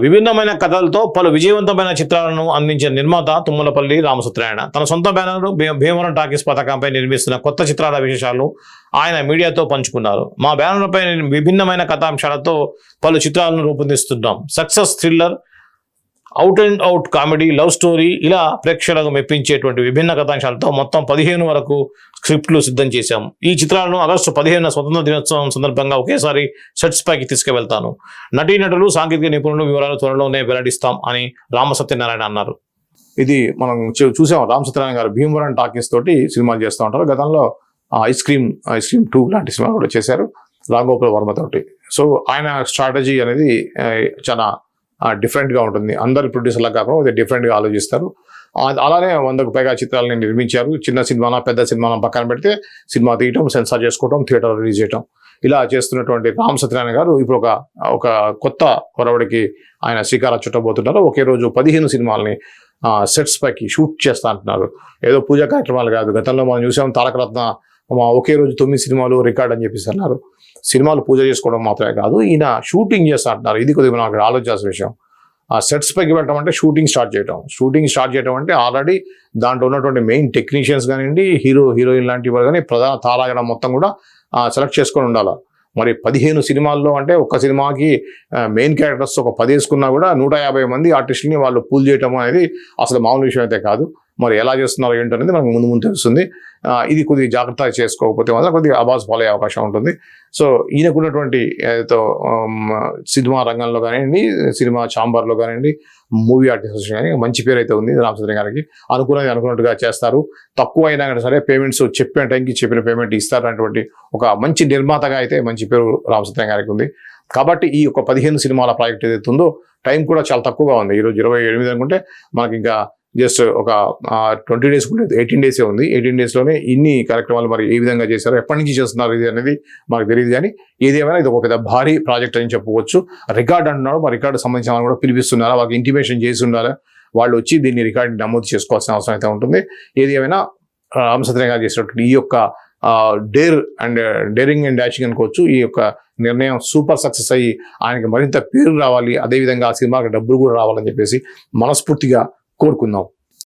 విభిన్నమైన కథలతో పలు విజయవంతమైన చిత్రాలను అందించిన నిర్మాత తుమ్మలపల్లి రామసత్యనారాయణ తన సొంత బ్యానర్ భీ- భీమవరం టాకీస్ పథకంపై నిర్మిస్తున్న కొత్త చిత్రాల విశేషాలు ఆయన మీడియాతో పంచుకున్నారు. మా బ్యానర్పై విభిన్నమైన కథాంశాలతో పలు చిత్రాలను రూపొందిస్తున్నాం. Success thriller out and out comedy love story ఇలా ప్రేక్షకులకు మెప్పించేటువంటి విభిన్న కథాంశాలతో మొత్తం పదిహేను వరకు స్క్రిప్ట్లు సిద్ధం చేశాం. ఈ చిత్రాలను ఆగస్టు పదిహేను స్వతంత్ర దినోత్సవం సందర్భంగా ఒకేసారి సెట్స్ పైకి తీసుకువెళ్తాను. నటీనటులు సాంకేతిక నిపుణులు వివరాలు త్వరలోనే వెల్లడిస్తాం అని రామ సత్యనారాయణ అన్నారు. ఇది మనం చూ- చూసాం. రామ్ సత్యనారాయణ గారు భీమవరం టాకీస్ తోటి సినిమాలు చేస్తూ ఉంటారు. గతంలో ice cream ice cream two లాంటి సినిమా కూడా చేశారు. రాఘగోపాల్ వర్మ తోటి. సో ఆయన స్ట్రాటజీ అనేది చాలా డిఫరెంట్గా ఉంటుంది. అందరు ప్రొడ్యూసర్లా కాకుండా డిఫరెంట్గా ఆలోచిస్తారు. అలానే వందకు పైగా చిత్రాలని నిర్మించారు. చిన్న సినిమానా పెద్ద సినిమానా పక్కన పెడితే సినిమా తీయటం సెన్సార్ చేసుకోవటం థియేటర్ రిలీజ్ చేయటం. ఇలా చేస్తున్నటువంటి రామ్ సత్యనారాయణ గారు ఇప్పుడు ఒక ఒక కొత్త ఒరవడికి ఆయన శ్రీకారం చుట్టబోతున్నారు. ఒకే రోజు పదిహేను సినిమాలని సెట్స్ పైకి షూట్ చేస్తా అంటున్నారు. ఏదో పూజా కార్యక్రమాలు కాదు. గతంలో మనం చూసాం తారకరత్న మా ఒకే రోజు తొమ్మిది సినిమాలు రికార్డ్ అని చెప్పేసి అన్నారు. సినిమాలు పూజ చేసుకోవడం మాత్రమే కాదు ఈయన షూటింగ్ చేస్తా అంటున్నారు ఇది కొద్దిగా నాకు ఆలోచించాల్సిన విషయం. ఆ సెట్స్ పైకి వెళ్ళటం అంటే షూటింగ్ స్టార్ట్ చేయటం. షూటింగ్ స్టార్ట్ చేయటం అంటే ఆల్రెడీ దాంట్లో ఉన్నటువంటి మెయిన్ టెక్నీషియన్స్ కానివ్వండి హీరో హీరోయిన్ లాంటి వారు కానీ ప్రధాన తారాగణం మొత్తం కూడా సెలెక్ట్ చేసుకొని ఉండాలి. మరి పదిహేను సినిమాల్లో అంటే ఒక సినిమాకి మెయిన్ క్యారెక్టర్స్ ఒక పది వేసుకున్నా కూడా నూట యాభై మంది ఆర్టిస్టులని వాళ్ళు పూల్ చేయటం అనేది అసలు మామూలు విషయం అయితే కాదు. మరి ఎలా చేస్తున్నారు ఏంటనేది మనకు ముందు ముందు తెలుస్తుంది. ఇది కొద్దిగా జాగ్రత్త చేసుకోకపోతే మాత్రం కొద్దిగా అబాస్ పాలే అవకాశం ఉంటుంది. సో ఈయనకున్నటువంటి ఏదో సినిమా రంగంలో కానివ్వండి సినిమా ఛాంబర్లో కానివ్వండి మూవీ ఆర్టిస్ట్ కానీ మంచి పేరు అయితే ఉంది రామచంద్ర గారికి. అనుకున్నది అనుకున్నట్టుగా చేస్తారు. తక్కువ అయినా కానీ సరే పేమెంట్స్ చెప్పిన టైంకి చెప్పిన పేమెంట్ ఇస్తారనేటువంటి ఒక మంచి నిర్మాతగా అయితే మంచి పేరు రామచంద్ర గారికి ఉంది. కాబట్టి ఈ యొక్క పదిహేను సినిమాల ప్రాజెక్ట్ ఏదైతే ఉందో టైం కూడా చాలా తక్కువగా ఉంది. ఈరోజు ఇరవై ఎనిమిది అనుకుంటే మనకి ఇంకా జస్ట్ ఒక ట్వంటీ డేస్ కూడా ఎయిటీన్ డేసే ఉంది. ఎయిటీన్ డేస్లోనే ఇన్ని కార్యక్రమాలు మరి ఏ విధంగా చేశారో ఎప్పటి నుంచి చేస్తున్నారు ఇది అనేది మనకు తెలియదు కానీ ఏది ఏమైనా ఇది ఒక పెద్ద భారీ ప్రాజెక్ట్ అని చెప్పుకోవచ్చు. రికార్డ్ అంటున్నారు మరి రికార్డు సంబంధించిన వాళ్ళు కూడా పిలిపిస్తున్నారా వాళ్ళకి ఇంటిమేషన్ చేసి ఉండాలా వాళ్ళు వచ్చి దీన్ని రికార్డ్ నమోదు చేసుకోవాల్సిన అవసరం అయితే ఉంటుంది. ఏది ఏమైనా రామచంద్ర గారు చేసినటువంటి ఈ యొక్క dare and daring and dashing అనుకోవచ్చు. ఈ యొక్క నిర్ణయం సూపర్ సక్సెస్ అయ్యి ఆయనకి మరింత పేరు రావాలి. అదేవిధంగా ఆ సినిమాకి డబ్బులు కూడా రావాలని చెప్పేసి మనస్ఫూర్తిగా కోరుకుందాం.